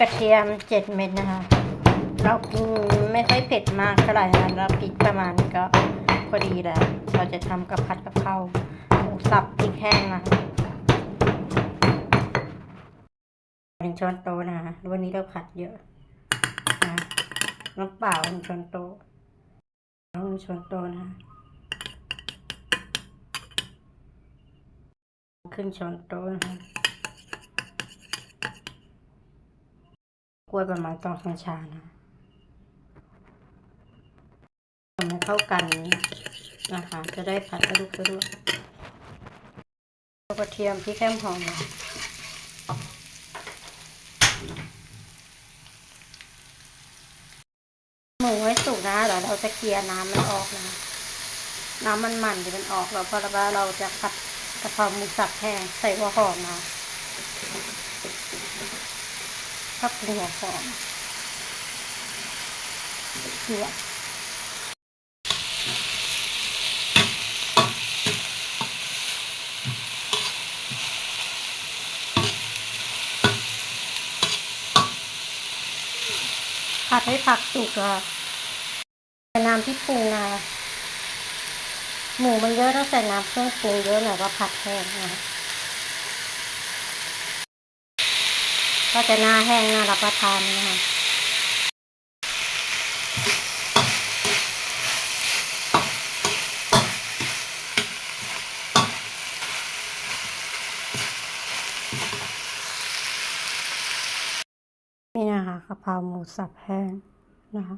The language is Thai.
กระเทียมเจ็ดเม็ดนะคะ เรากินไม่ค่อยเผ็ดมากเท่าไหร่นะเราพริกประมาณนี้ก็พอดีแล้ว เราจะทำกับผัดกะเพราหมูสับพริกแห้งนะหนึ่งช้อนโต๊ะนะคะวันนี้เราผัดเยอะนะน้ำเปล่าหนึ่งช้อนโต๊ะหนึ่งช้อนโต๊ะนะคะครึ่งช้อนโต๊ะนะคะ กล้วยประมาณสองช้อนชานะทำให้เข้ากันนะคะ จะได้ผัดกระดูกสะดวกกระเทียมพริกแก้มหอมหมูให้สุกนะเดี๋ยวเราจะเกลี่ยน้ำมันออกนะ น้ำมันมันเดี๋ยวมันออกเราพอเราเราจะผัดกระเพราหมูสับแห้งใส่หัวหอมนะ ชอบกินหัวหอมเกลือผัดให้ผักสุกอะใส่น้ำที่ปรุงนะหมูมันเยอะต้องใส่น้ำเครื่องปรุงเยอะหน่อยว่าผัดแห้งนะ ก็จะหน้าแห้งน่ารับประทานนะคะนี่นะคะกะเพราหมูสับแห้งนะคะ